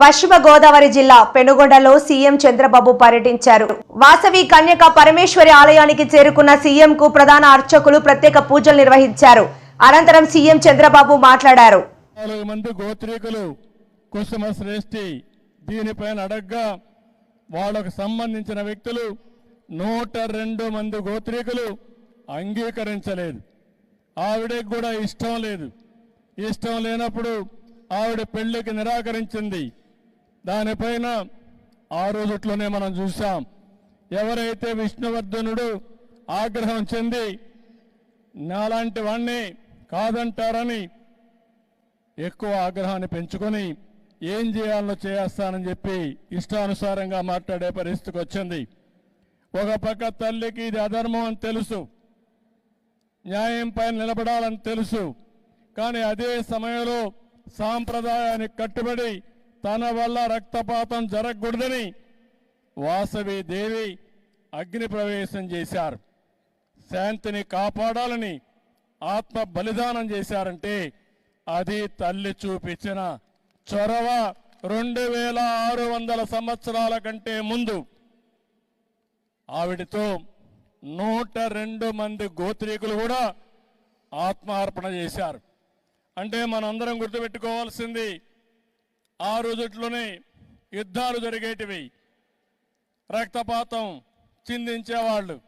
పశ్చిమ గోదావరి జిల్లా పెనుగొండలో సీఎం చంద్రబాబు పర్యటించారు. వాసవి కన్యక పరమేశ్వరి ఆలయానికి చేరుకున్న సీఎం కు ప్రధాన అర్చకులు ప్రత్యేక పూజలు నిర్వహించారు. అనంతరం సీఎం చంద్రబాబు మాట్లాడారు. నాలుగు మంది గోత్రీకులు కుసుమ శ్రేష్ఠి దీనిపైన అడగ్గా వాళ్ళకు సంబంధించిన వ్యక్తులు నూట రెండు మంది గోత్రీకులు అంగీకరించలేదు. ఆవిడకి కూడా ఇష్టం లేదు. ఇష్టం లేనప్పుడు ఆవిడ పెళ్ళికి నిరాకరించింది. దానిపైన ఆ రోజుట్లోనే మనం చూసాం ఎవరైతే విష్ణువర్ధనుడు ఆగ్రహం చెంది నాలాంటి వాణ్ణి కాదంటారని ఎక్కువ ఆగ్రహాన్ని పెంచుకొని ఏం చేయాలో చేస్తానని చెప్పి ఇష్టానుసారంగా మాట్లాడే పరిస్థితికి వచ్చింది. ఒక పక్క తల్లికి ఇది అధర్మం అని తెలుసు న్యాయం పైన నిలబడాలని తెలుసు కానీ అదే సమయంలో సాంప్రదాయానికి కట్టుబడి తన వల్ల రక్తపాతం జరగకూడదని వాసవి దేవి అగ్ని ప్రవేశం చేశారు. శాంతిని కాపాడాలని ఆత్మ బలిదానం చేశారంటే అది తల్లి చూపించిన చొరవ రెండు వేల ఆరు వందల సంవత్సరాల కంటే ముందు. ఆవిడతో నూట రెండు మంది గోత్రీకులు కూడా ఆత్మార్పణ చేశారు. అంటే మనందరం గుర్తుపెట్టుకోవాల్సింది ఆ రోజుట్లోనే యుద్ధాలు జరిగేటివి. రక్తపాతం చిందించేవాళ్ళు.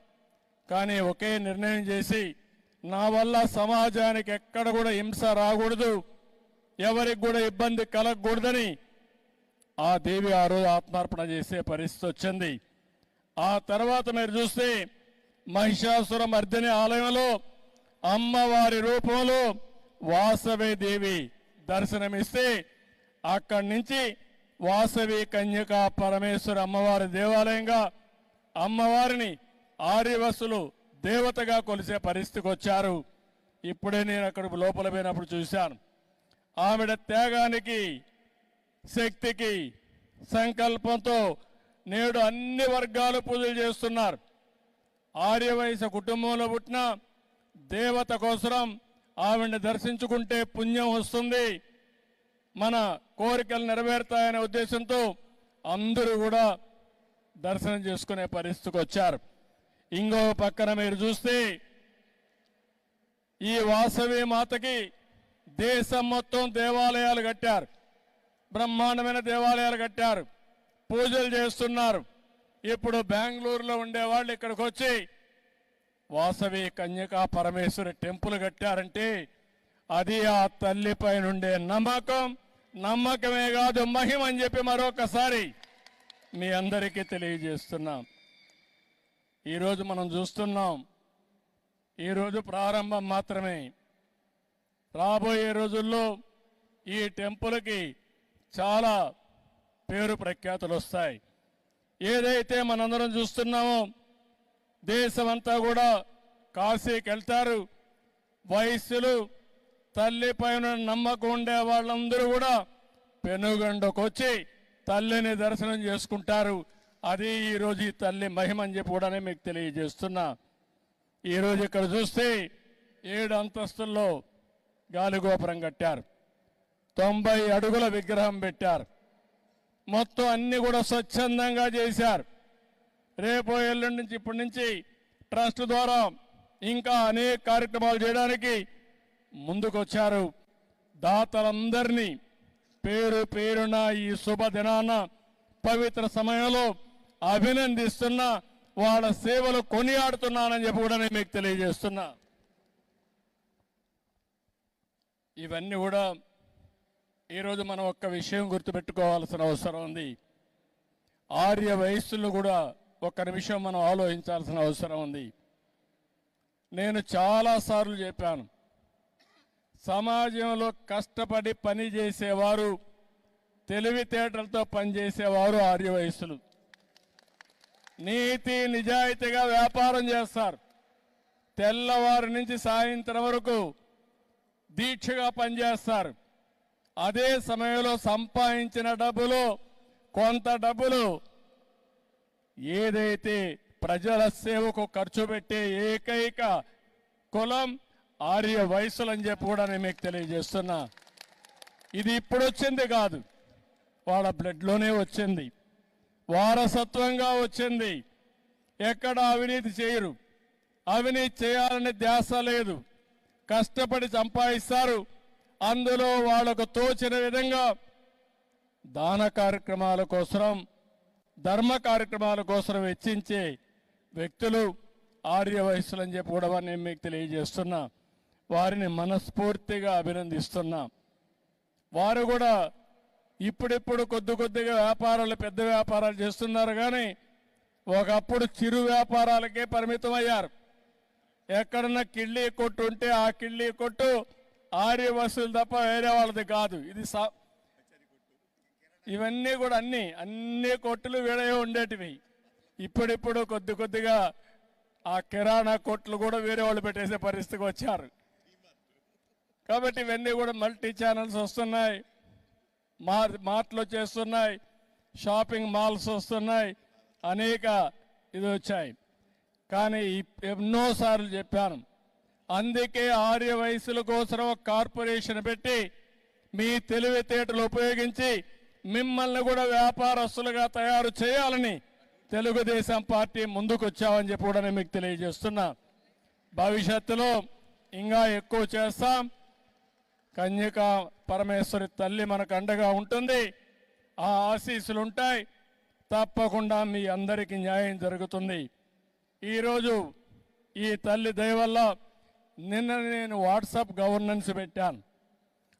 కానీ ఒకే నిర్ణయం చేసి నా వల్ల సమాజానికి ఎక్కడ కూడా హింస రాకూడదు. ఎవరికి కూడా ఇబ్బంది కలగకూడదని ఆ దేవి ఆ రోజు ఆత్మార్పణ చేసే పరిస్థితి వచ్చింది. ఆ తర్వాత మీరు చూస్తే మహిషాసుర మర్దిని ఆలయంలో అమ్మవారి రూపంలో వాసవే దేవి దర్శనమిస్తే అక్కడి నుంచి వాసవి కన్యక పరమేశ్వర అమ్మవారి దేవాలయంగా అమ్మవారిని ఆర్యవసులు దేవతగా కొలిసే పరిస్థితికి వచ్చారు. ఇప్పుడే నేను అక్కడ లోపల పోయినప్పుడు చూశాను. ఆవిడ త్యాగానికి శక్తికి సంకల్పంతో నేడు అన్ని వర్గాలు పూజలు చేస్తున్నారు. ఆర్యవయస కుటుంబంలో పుట్టిన దేవత కోసరం ఆవిడ దర్శించుకుంటే పుణ్యం వస్తుంది. మన కోరికలు నెరవేరుతాయనే ఉద్దేశంతో అందరూ కూడా దర్శనం చేసుకునే పరిస్థితికి వచ్చారు. ఇంకో పక్కన మీరు చూస్తే ఈ వాసవి మాతకి దేశం మొత్తం దేవాలయాలు కట్టారు. బ్రహ్మాండమైన దేవాలయాలు కట్టారు. పూజలు చేస్తున్నారు. ఇప్పుడు బెంగళూరులో ఉండేవాళ్ళు ఇక్కడికి వచ్చి వాసవి కన్యకా పరమేశ్వరి టెంపుల్ కట్టారంటే అది ఆ తల్లిపై నుండే నమ్మకం. నమ్మకమే కాదు మహిమ అని చెప్పి మరొకసారి మీ అందరికీ తెలియజేస్తున్నాం. ఈరోజు మనం చూస్తున్నాం ఈరోజు ప్రారంభం మాత్రమే. రాబోయే రోజుల్లో ఈ టెంపుల్కి చాలా పేరు ప్రఖ్యాతులు వస్తాయి. ఏదైతే మనందరం చూస్తున్నామో దేశమంతా కూడా కాశీకి వెళ్తారు. వయస్సులు తల్లి పైన నమ్మకం ఉండే వాళ్ళందరూ కూడా పెనుగండకు వచ్చి తల్లిని దర్శనం చేసుకుంటారు. అది ఈరోజు ఈ తల్లి మహిమ అని చెప్పి కూడా మీకు తెలియజేస్తున్నా. ఈరోజు ఇక్కడ చూస్తే ఏడు అంతస్తుల్లో గాలిగోపురం కట్టారు. తొంభై అడుగుల విగ్రహం పెట్టారు. మొత్తం అన్ని కూడా స్వచ్ఛందంగా చేశారు. రేపు ఎల్లుండి నుంచి ఇప్పటి నుంచి ట్రస్ట్ ద్వారా ఇంకా అనేక కార్యక్రమాలు చేయడానికి ముందుకొచ్చారు. దాతలందరినీ పేరు పేరున ఈ శుభదినాన పవిత్ర సమయంలో అభినందిస్తున్నా వాళ్ళ సేవలు కొనియాడుతున్నానని చెప్పి కూడా నేను మీకు తెలియజేస్తున్నా. ఇవన్నీ కూడా ఈరోజు మనం ఒక్క విషయం గుర్తుపెట్టుకోవాల్సిన అవసరం ఉంది. ఆర్య వయస్సులు కూడా ఒక్క నిమిషం మనం ఆలోచించాల్సిన అవసరం ఉంది. నేను చాలాసార్లు చెప్పాను సమాజంలో కష్టపడి పని చేసేవారు తెలివితేటలతో పనిచేసేవారు ఆర్యవయస్సులు నీతి నిజాయితీగా వ్యాపారం చేస్తారు. తెల్లవారి నుంచి సాయంత్రం వరకు దీక్షగా పనిచేస్తారు. అదే సమయంలో సంపాదించిన డబ్బులు కొంత డబ్బులు ఏదైతే ప్రజల సేవకు ఖర్చు పెట్టే ఏకైక కులం ఆర్య వయసులు అని చెప్పి కూడా నేను మీకు తెలియజేస్తున్నా. ఇది ఇప్పుడు వచ్చింది కాదు. వాళ్ళ బ్లడ్లోనే వచ్చింది. వారసత్వంగా వచ్చింది. ఎక్కడ అవినీతి చేయరు. అవినీతి చేయాలనే ధ్యాస లేదు. కష్టపడి సంపాదిస్తారు. అందులో వాళ్ళకు తోచిన విధంగా దాన కార్యక్రమాల కోసం ధర్మ కార్యక్రమాల కోసం వెచ్చించే వ్యక్తులు ఆర్య వయస్సులు అని చెప్పి కూడా నేను మీకు తెలియజేస్తున్నా. వారిని మనస్ఫూర్తిగా అభినందిస్తున్నాం. వారు కూడా ఇప్పుడిప్పుడు కొద్ది కొద్దిగా వ్యాపారాలు పెద్ద వ్యాపారాలు చేస్తున్నారు కానీ ఒకప్పుడు చిరు వ్యాపారాలకే పరిమితం అయ్యారు ఎక్కడన్నా కిళ్ళీ కొట్టు ఉంటే ఆ కిళ్ళీ కొట్టు ఆర్య వసూలు తప్ప వేరే వాళ్ళది కాదు. ఇది సా- ఇవన్నీ కూడా అన్ని అన్ని కొట్టులు వీడే ఉండేటివి. ఇప్పుడిప్పుడు కొద్ది కొద్దిగా ఆ కిరాణా కొట్లు కూడా వేరే వాళ్ళు పెట్టేసే పరిస్థితికి వచ్చారు. కాబట్టి ఇవన్నీ కూడా మల్టీ ఛానల్స్ వస్తున్నాయి. మార్ మార్ట్లు చేస్తున్నాయి. షాపింగ్ మాల్స్ వస్తున్నాయి. అనేక ఇది వచ్చాయి. కానీ ఎన్నోసార్లు చెప్పాను. అందుకే ఆర్య వయసుల కోసం కార్పొరేషన్ పెట్టి మీ తెలివితేటలు ఉపయోగించి మిమ్మల్ని కూడా వ్యాపారస్తులుగా తయారు చేయాలని తెలుగుదేశం పార్టీ ముందుకొచ్చామని చెప్పి కూడా నేను మీకు తెలియజేస్తున్నా. భవిష్యత్తులో ఇంకా ఎక్కువ చేస్తాం. కన్యక పరమేశ్వరి తల్లి మనకు అండగా ఉంటుంది. ఆ ఆశీస్సులు ఉంటాయి తప్పకుండా మీ అందరికీ న్యాయం జరుగుతుంది. ఈరోజు ఈ తల్లి దయ వల్ల నిన్న నేను వాట్సాప్ గవర్నెన్స్ పెట్టాను.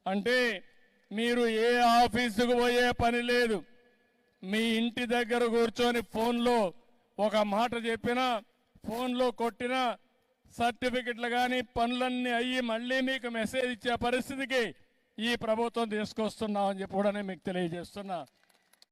అంటే మీరు ఏ ఆఫీసుకు పోయే పని లేదు. మీ ఇంటి దగ్గర కూర్చొని ఫోన్లో ఒక మాట చెప్పినా ఫోన్లో కొట్టినా సర్టిఫికెట్లు కానీ పనులన్నీ అయ్యి మళ్ళీ మీకు మెసేజ్ ఇచ్చే పరిస్థితికి ఈ ప్రభుత్వం తీసుకొస్తున్నామని చెప్పి కూడా నేను మీకు తెలియజేస్తున్నా.